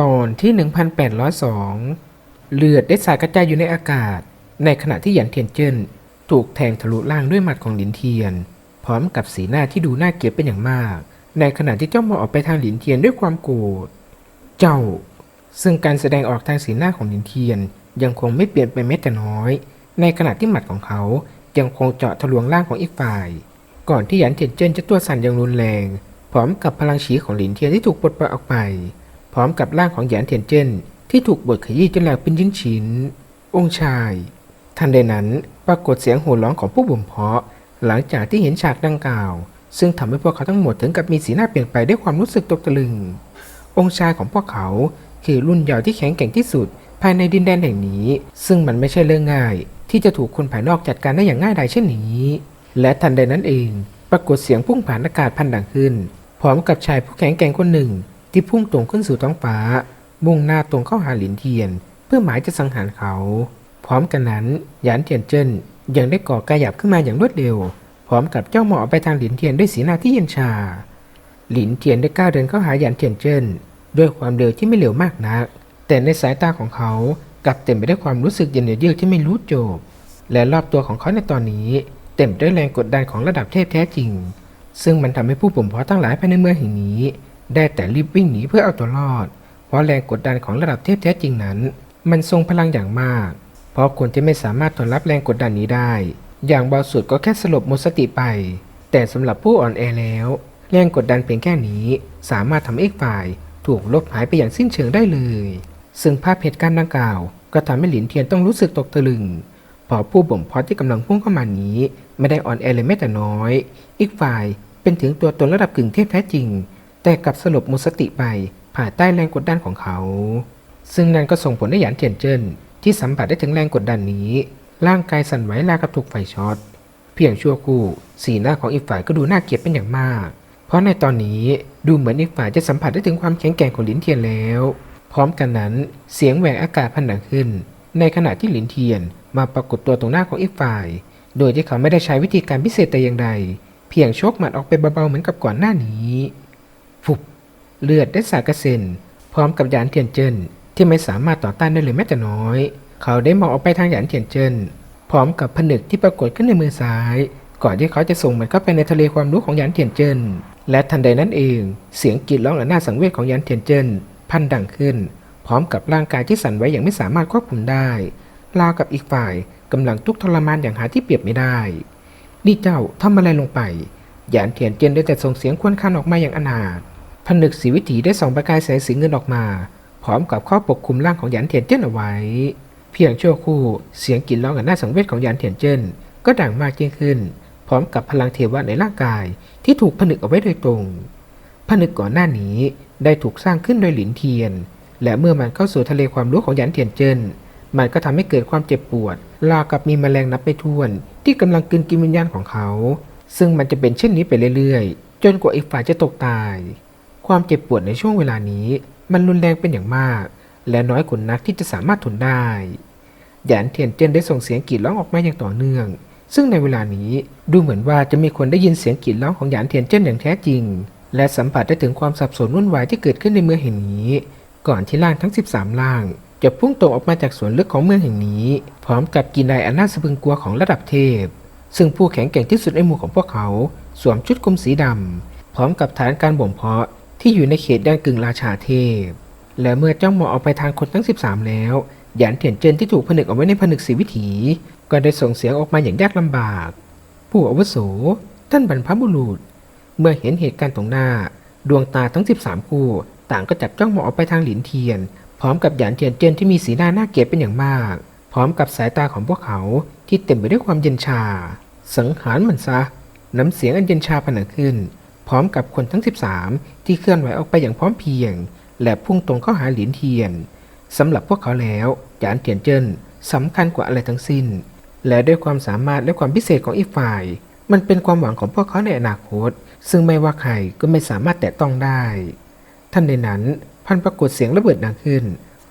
ตอนที่ 1802 เลือดได้สาดกระจายอยู่ในอากาศ ในขณะที่หยันเทียนเจิ้นถูกแทงทะลุล่างด้วยหมัดของหลินเทียน พร้อมกับสีหน้าที่ดูน่าเกลียดเป็นอย่างมาก ในขณะที่เจ้ามองออกไปทางหลินเทียนด้วยความโกรธ เจ้า ซึ่งการแสดงออกทางสีหน้าของหลินเทียน ยังคงไม่เปลี่ยนไปแม้แต่น้อย ในขณะที่หมัดของเขายังคงเจาะทะลวงล่างของอีกฝ่าย ก่อนที่หยันเทียนเจิ้นจะตัวสั่นอย่างรุนแรง พร้อมกับพลังฉีของหลินเทียนที่ถูกปลดปล่อยออกไป พร้อมกับร่างของหยานเทียนเจินที่ถูกบดขยี้จนแหลกเป็นชิ้นชิ้น องค์ชาย ทันใดนั้นปรากฏเสียงโห่ร้องของผู้บ่มเพาะ หลังจากที่เห็นฉากดังกล่าว ซึ่งทำให้พวกเขาทั้งหมดถึงกับมีสีหน้าเปลี่ยนไปด้วยความรู้สึกตกตะลึง องค์ชายของพวกเขาคือรุ่นเยาว์ที่แข็งแกร่งที่สุด ภายในดินแดนแห่งนี้ ซึ่งมันไม่ใช่เรื่องง่าย ที่จะถูกคนภายนอกจัดการได้อย่างง่ายดายเช่นนี้ และทันใดนั้นเอง ปรากฏเสียงพุ่งผ่านอากาศพันดังขึ้น พร้อมกับชายผู้แข็งแกร่งคนหนึ่ง ที่พุ่งตรงขึ้นสู่ท้องฟ้ามุ่งหน้าตรงเข้าหาหลินเทียน เพื่อหมายจะสังหารเขา พร้อมกันนั้นหยานเทียนเจิ้นยังได้ก่อกายหยับขึ้นมาอย่างรวดเร็ว พร้อมกับเจ้าหมอไปทางหลินเทียนด้วยสีหน้าที่เย็นชา หลินเทียนได้ก้าวเดินเข้าหาหยานเทียนเจิ้นด้วยความเร็วที่ไม่เร็วมากนัก แต่ในสายตาของเขากลับเต็มไปด้วยความรู้สึกเย็นเยือกที่ไม่รู้จบ และรอบตัวของเขาในตอนนี้ เต็มด้วยแรงกดดันของระดับเทพแท้จริง ซึ่งมันทำให้ผู้บ่มเพาะทั้งหลายภายในเมืองแห่งนี้ ได้แต่รีบวิ่งหนีเพื่อเอาตัวรอด เพราะแรงกดดันของระดับเทพแท้จริงนั้น มันทรงพลังอย่างมาก เพราะคนที่ไม่สามารถทนรับแรงกดดันนี้ได้ อย่างเบาสุดก็แค่สลบหมดสติไป แต่สำหรับผู้อ่อนแอแล้ว แรงกดดันเพียงแค่นี้ สามารถทำให้อีกฝ่ายถูกลบหายไปอย่างสิ้นเชิงได้เลย ซึ่งภาพเหตุการณ์ดังกล่าว ก็ทำให้หลินเทียนต้องรู้สึกตกตะลึงเพราะผู้บ่มเพาะที่กำลังพุ่งเข้ามานี้ ไม่ได้อ่อนแอเลยแม้แต่น้อย อีกฝ่ายเป็นถึงตัวตนระดับกึ่งเทพแท้จริง แต่กลับสลบหมดสติไปภาใต้แรงกดดันของเขา ซึ่งนั่นก็ส่งผลให้หยานเทียนเจิ้นที่สัมผัสได้ถึงแรงกดดันนี้ ร่างกายสั่นไหวราวกับถูกไฟช็อต เพียงชั่วครู่สีหน้าของอีกฝ่ายก็ดูน่าเกลียดเป็นอย่างมาก เพราะในตอนนี้ดูเหมือนอีกฝ่ายจะสัมผัสได้ถึงความแข็งแกร่งของหลินเทียนแล้ว พร้อมกันนั้นเสียงแหวกอากาศพันดังขึ้น ในขณะที่หลินเทียนมาปรากฏตัวตรงหน้าของอีกฝ่าย โดยที่เขาไม่ได้ใช้วิธีการพิเศษแต่อย่างใด เพียงโชกหมัดออกไปเบาๆเหมือนกับก่อนหน้านี้ เลือดได้สาดกระเซ็น พร้อมกับหยานเทียนเจินที่ไม่สามารถต่อต้านได้เลยแม้แต่น้อย เขาได้มองออกไปทางหยานเทียนเจินพร้อมกับผนึกที่ปรากฏขึ้นในมือซ้าย ก่อนที่เขาจะส่งมันเข้าไปในทะเลความรู้ของหยานเทียนเจินและทันใดนั้นเอง เสียงกรีดร้องอันน่าสังเวชของหยานเทียนเจินพันดังขึ้น พร้อมกับร่างกายที่สั่นไหวอย่างไม่สามารถควบคุมได้ราวกับอีกฝ่ายกำลังทุกข์ทรมานอย่างหาที่เปรียบไม่ได้ นี่เจ้าทำอะไรลงไป หยานเทียนเจินได้แต่ส่งเสียงควญครางออกมาอย่างอนาถ ผนึกสีวิถีได้ส่องประกายแสงสีเงินออกมา พร้อมกับข้อปกคลุมร่างของหยานเทียนเจิ้นเอาไว้ เพียงชั่วครู่เสียงกรีดร้องอันน่าสังเวชของหยานเทียนเจิ้นก็ดังมากยิ่งขึ้น พร้อมกับพลังเทวะในร่างกายที่ถูกผนึกเอาไว้โดยตรง ผนึกก่อนหน้านี้ได้ถูกสร้างขึ้นโดยหลินเทียน และเมื่อมันเข้าสู่ทะเลความรู้ของหยานเทียนเจิ้นมันก็ทำให้เกิดความเจ็บปวดราวกับมีแมลงนับไม่ถ้วน ที่กำลังกลืนกินวิญญาณของเขา ซึ่งมันจะเป็นเช่นนี้ไปเรื่อยๆ จนกว่าอีกฝ่ายจะตกตาย ความเจ็บปวดในช่วงเวลานี้มันรุนแรงเป็นอย่างมาก และน้อยคนนักที่จะสามารถทนได้หยานเทียนเจินได้ส่งเสียงกรีดร้องออกมาอย่างต่อเนื่อง ซึ่งในเวลานี้ดูเหมือนว่าจะมีคนได้ยินเสียงกรีดร้องของหยานเทียนเจินอย่างแท้จริง และสัมผัสได้ถึงความสับสนวุ่นวายที่เกิดขึ้นในเมืองแห่งนี้ ก่อนที่ร่างทั้ง 13ร่าง จะพุ่งตรงออกมาจากสวนลึกของเมืองแห่งนี้ พร้อมกับกินนายอันน่าสะพึงกลัวของระดับเทพ ซึ่งผู้แข็งแกร่งที่สุดในหมู่ของพวกเขา สวมชุดคลุมสีดำพร้อมกับฐานการบ่มเพาะ ที่อยู่ในเขตแดนกึ่งราชาเทพ และเมื่อจ้องมองออกไปทางคนทั้ง 13 แล้วหยานเถียนเจินที่ถูกผนึกเอาไว้ในผนึกสีวิถี ก็ได้ส่งเสียงออกมาอย่างยากลำบาก ผู้อาวุโส ท่านบรรพบุรุษ เมื่อเห็นเหตุการณ์ตรงหน้า ดวงตาทั้ง 13 คู่ ต่างก็จับจ้องมองออกไปทางหลินเทียน พร้อมกับหยานเทียนเจินที่มีสีหน้าน่าเกลียดเป็นอย่างมาก พร้อมกับสายตาของพวกเขาที่เต็มไปด้วยความเย็นชา สังหารมันซะ น้ำเสียงอันเย็นชาผนังขึ้น พร้อมกับคนทั้ง 13 ที่เคลื่อนไหวออกไปอย่างพร้อมเพรียง และพุ่งตรงเข้าหาหลินเทียนสำหรับพวกเขาแล้วหยานเทียนเจิ้นสำคัญกว่าอะไรทั้งสิ้น และด้วยความสามารถและความพิเศษของอีกฝ่าย มันเป็นความหวังของพวกเขาในอนาคต ซึ่งไม่ว่าใครก็ไม่สามารถแตะต้องได้ ท่านในนั้นพันปรากฏเสียงระเบิดดังขึ้น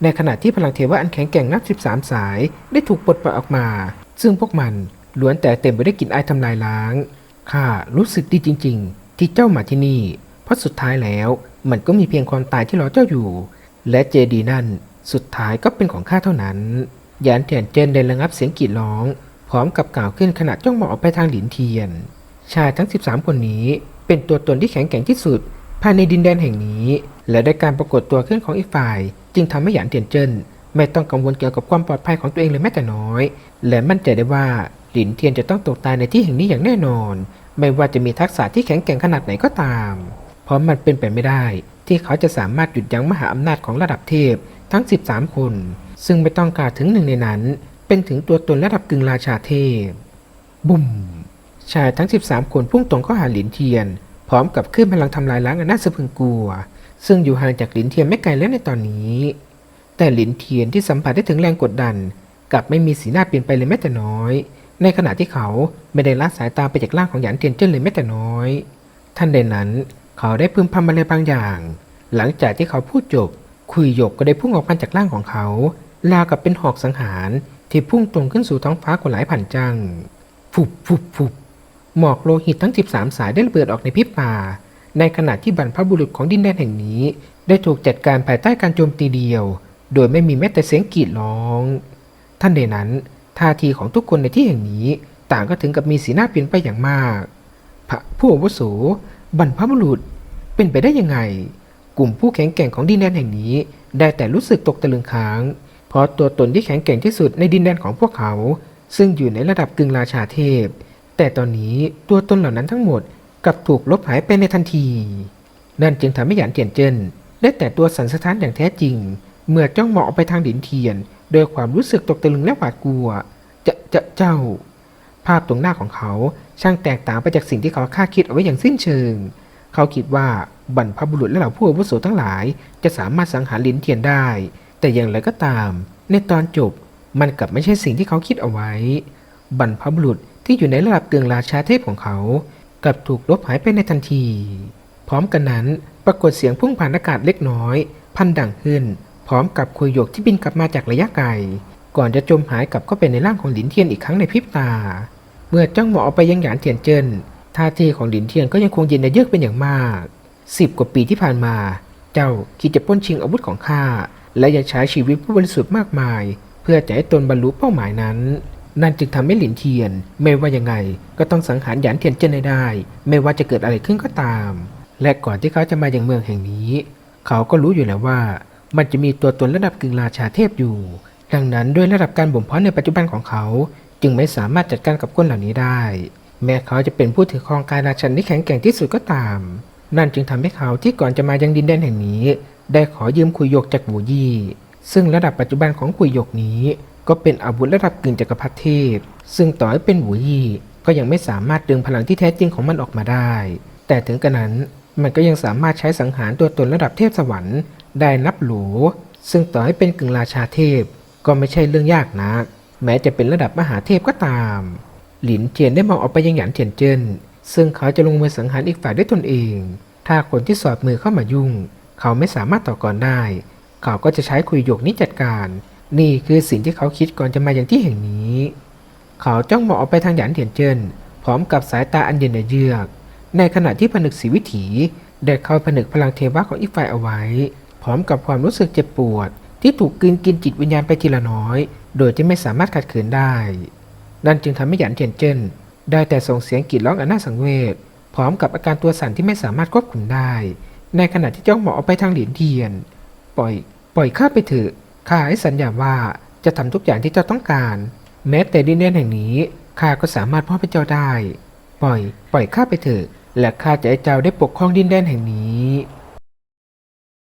ในขณะที่พลังเทวะอันแข็งแกร่งนับ 13 สายได้ถูกปลดปล่อยออกมา ซึ่งพวกมันล้วนแต่เต็มไปด้วยกลิ่นอายทำลายล้างข้ารู้สึกดีจริง ๆ ที่เจ้ามาที่นี่ เพราะสุดท้ายแล้วมันก็มีเพียงความตายที่รอเจ้าอยู่ และเจดีนั่นสุดท้ายก็เป็นของข้าเท่านั้นหยานเทียนเจินได้ระงับเสียงกรีดร้อง พร้อมกับกล่าวขึ้นขณะจ้องมองออกไปทางหลินเทียน ชายทั้ง 13 คนนี้ เป็นตัวตนที่แข็งแกร่งที่สุด ภายในดินแดนแห่งนี้ และด้การปรากฏตัวขึ้นของอีกฝ่าย จึงทำให้หยานเทียนเจินไม่ต้องกังวลเกี่ยวกับความปลอดภัยของตัวเองเลยแม้แต่น้อย และมั่นใจได้ว่าหลินเทียนจะต้องตกตายในที่แห่งนี้อย่างแน่นอน ไม่ว่าจะมีทักษะที่แข็งแกร่งขนาดไหนก็ตาม เพราะมันเป็นไปไม่ได้ ที่เขาจะสามารถหยุดยั้งมหาอำนาจของระดับเทพทั้ง 13 คน ซึ่งไม่ต้องกล่าวถึงหนึ่งในนั้น เป็นถึงตัวตนระดับกึ่งราชาเทพ บุ้มชายทั้ง 13 คนพุ่งตรงเข้าหาหลินเทียน พร้อมกับขึ้นพลังทำลายล้างอนน่าสะพรึงกลัว ซึ่งอยู่ห่างจากหลินเทียนไม่ไกลแล้วในตอนนี้ แต่หลินเทียนที่สัมผัสได้ถึงแรงกดดัน กลับไม่มีสีหน้าเปลี่ยนไปเลยแม้แต่น้อย ในขณะที่เขาไม่ได้ละสายตาไปจากร่างของหยานเทียนเจิ้นเลยแม้แต่น้อย ท่านใดนั้นเขาได้พึมพำอะไรบางอย่าง หลังจากที่เขาพูดจบ คุยหยกก็ได้พุ่งออกมาจากร่างของเขาราวกับเป็นหอกสังหารที่พุ่งตรงขึ้นสู่ท้องฟ้ากว่าหลายพันจังฟุบฟุบฟุบหมอกโลหิตทั้ง 13 สายได้ระเบิดออกในพริบตา ในขณะที่บรรพบุรุษของดินแดนแห่งนี้ ได้ถูกจัดการภายใต้การโจมตีเดียว โดยไม่มีแม้แต่เสียงกรีดร้อง ท่านใดนั้น ท่าทีของทุกคนในที่แห่งนี้ ต่างก็ถึงกับมีสีหน้าเปลี่ยนไปอย่างมาก พระผู้อาวุโสบรรพบุรุษเป็นไปได้ยังไง กลุ่มผู้แข็งแกร่งของดินแดนแห่งนี้ ได้แต่รู้สึกตกตะลึงค้าง เพราะตัวตนที่แข็งแกร่งที่สุดในดินแดนของพวกเขา ซึ่งอยู่ในระดับกึ่งราชาเทพ แต่ตอนนี้ตัวตนเหล่านั้นทั้งหมดกลับถูกลบหายไปในทันที นั่นจึงทำให้หยานเจียนเจินได้แต่ตัวสันสะท้านอย่างแท้จริง เมื่อจ้องมองไปทางดินเทียน โดยความรู้สึกตกตะลึงและหวาดกลัว จะจะเจ้า ภาพตรงหน้าของเขาช่างแตกต่างไปจากสิ่งที่เขาคาดคิดเอาไว้อย่างสิ้นเชิง เขาคิดว่าบรรพบุรุษและเหล่าผู้อาวุโสทั้งหลาย จะสามารถสังหารลินเทียนได้ แต่อย่างไรก็ตาม ในตอนจบมันกลับไม่ใช่สิ่งที่เขาคิดเอาไว้ บรรพบุรุษที่อยู่ในระดับเกืองราชาเทพของเขา กลับถูกลบหายไปในทันที พร้อมกันนั้นปรากฏเสียงพุ่งผ่านอากาศเล็กน้อย พันดังขึ้น พร้อมกับคุยหยกที่บินกลับมาจากระยะไกล ก่อนจะจมหายกลับเข้าไปในร่างของหลินเทียนอีกครั้งในพริบตา เมื่อจ้องมองออกไปยังหยานเทียนเจินท่าทีของหลินเทียนก็ยังคงเย็นเยือกเป็นอย่างมากสิบกว่าปีที่ผ่านมา เจ้าคิดจะป้นชิงอาวุธของข้าและยังใช้ชีวิตผู้บริสุทธิ์มากมาย เพื่อจะให้ตนบรรลุเป้าหมายนั้น นั่นจึงทำให้หลินเทียน ไม่ว่ายังไง ก็ต้องสังหารหยานเทียนเจินให้ได้ ไม่ว่าจะเกิดอะไรขึ้นก็ตาม และก่อนที่เขาจะมาอย่างเมืองแห่งนี้ เขาก็รู้อยู่แล้วว่า มันจะมีตัวตนระดับกึ่งราชาเทพอยู่ ดังนั้นด้วยระดับการบ่มเพาะในปัจจุบันของเขา จึงไม่สามารถจัดการกับคนเหล่านี้ได้ แม้เขาจะเป็นผู้ถือครองกายราชันที่แข็งแกร่งที่สุดก็ตาม นั่นจึงทำให้เขาที่ก่อนจะมายังดินแดนแห่งนี้ ได้ขอยืมคุยยกจากหวูยี่ ซึ่งระดับปัจจุบันของคุยยกนี้ ก็เป็นอาวุธระดับกึ่งจักรพรรดิเทพ ซึ่งต่อให้เป็นหวูยี่ก็ยังไม่สามารถดึงพลังที่แท้จริงของมันออกมาได้ แต่ถึงกระนั้นมันก็ยังสามารถใช้สังหารตัวตนระดับเทพสวรรค์ ได้นับโหลซึ่งต่อให้เป็นกึ่งราชาเทพก็ไม่ใช่เรื่องยากนัก แม้จะเป็นระดับมหาเทพก็ตาม หลินเจียนได้มองออกไปยังหยานเจียนเจิ้นซึ่งเขาจะลงมือสังหารอีกฝ่ายด้วยตนเอง ถ้าคนที่สอดมือเข้ามายุ่ง เขาไม่สามารถต่อกรได้ เขาก็จะใช้คุยหยกนี้จัดการ นี่คือสิ่งที่เขาคิดก่อนจะมาอย่างที่แห่งนี้ เขาจ้องมองออกไปทางหยานเทียนเจิ้นพร้อมกับสายตาอันเย็นเยือก ในขณะที่ผนึกสีวิถีได้เข้าผนึกพลังเทวะของอีกฝ่ายเอาไว้ พร้อมกับความรู้สึกเจ็บปวด ที่ถูกกลืนกินจิตวิญญาณไปทีละน้อย โดยที่ไม่สามารถขัดขืนได้ นั่นจึงทำให้หยานเทียนเจิ้นได้แต่ส่งเสียงกรีดร้องอันน่าสังเวชพร้อมกับอาการตัวสั่นที่ไม่สามารถควบคุมได้ ในขณะที่จ้องมองออกไปทางเหรียญเทียน ปล่อย ปล่อยข้าไปเถอะข้าให้สัญญาว่าจะทำทุกอย่างที่เจ้าต้องการ แม้แต่ดินแดนแห่งนี้ข้าก็สามารถมอบให้เจ้าได้ ปล่อย ปล่อยข้าไปเถอะและข้าจะให้เจ้าได้ปกครองดินแดนแห่งนี้